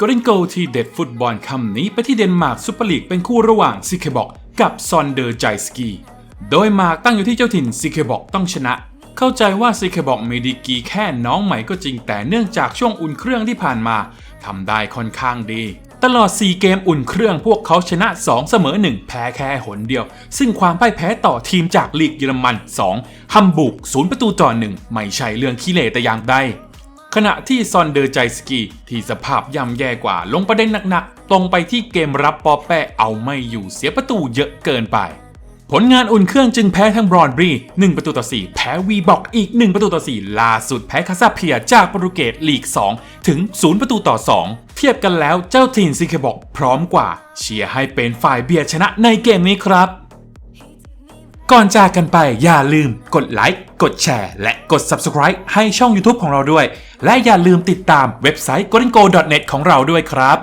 กรินโกที่เด็ดฟุตบอลคำนี้ไปที่เดนมาร์กซุปเปอร์ลีกเป็นคู่ระหว่างซิเคบอกกับซอนเดอร์ไจสกี โดยมาร์กตั้งอยู่ที่เจ้าถิ่นซิเคบอกต้องชนะ เข้าใจว่าซิเคบอกมีดีกีแค่น้องใหม่ก็จริงแต่เนื่องจากช่วงอุ่นเครื่องที่ผ่านมาทำได้ค่อนข้างดีตลอด 4 เกมอุ่นเครื่องพวกเขาชนะ 2 เสมอ 1 แพ้แค่หนเดียว ซึ่งความพ่ายแพ้ต่อทีมจากลีกเยอรมัน 2 ฮัมบูร์ก 0 ประตูต่อ 1 ไม่ใช่เรื่องขี้เหร่แต่อย่างใด ขณะที่ซอนเดอร์ใจสกีที่สภาพย่ำแย่กว่าลงประเด็นหนักๆ ตรงไปที่เกมรับปอแปะเอาไม่อยู่เสียประตูเยอะเกินไป ผลงานอุ่นเครื่องจึงแพ้ทั้งบรอนบรี 1 ประตูต่อ 4 แพ้วีบอกอีก 1 ประตูต่อ 4 ล่าสุดแพ้คาซาเพียจากโปรตุเกสลีก 2 ถึง 0 ประตูต่อ 2 เทียบกันแล้วเจ้าทีมซิเคบอกพร้อมกว่า เชียร์ให้เป็นฝ่ายเบียดชนะในเกมนี้ครับ ก่อนจากกันไปอย่าลืมกดไลค์ กดแชร์ และกด Subscribe ให้ช่อง YouTube ของเราด้วย และอย่าลืมติดตามเว็บไซต์ g o r i n g o n e t ของเราด้วยครับ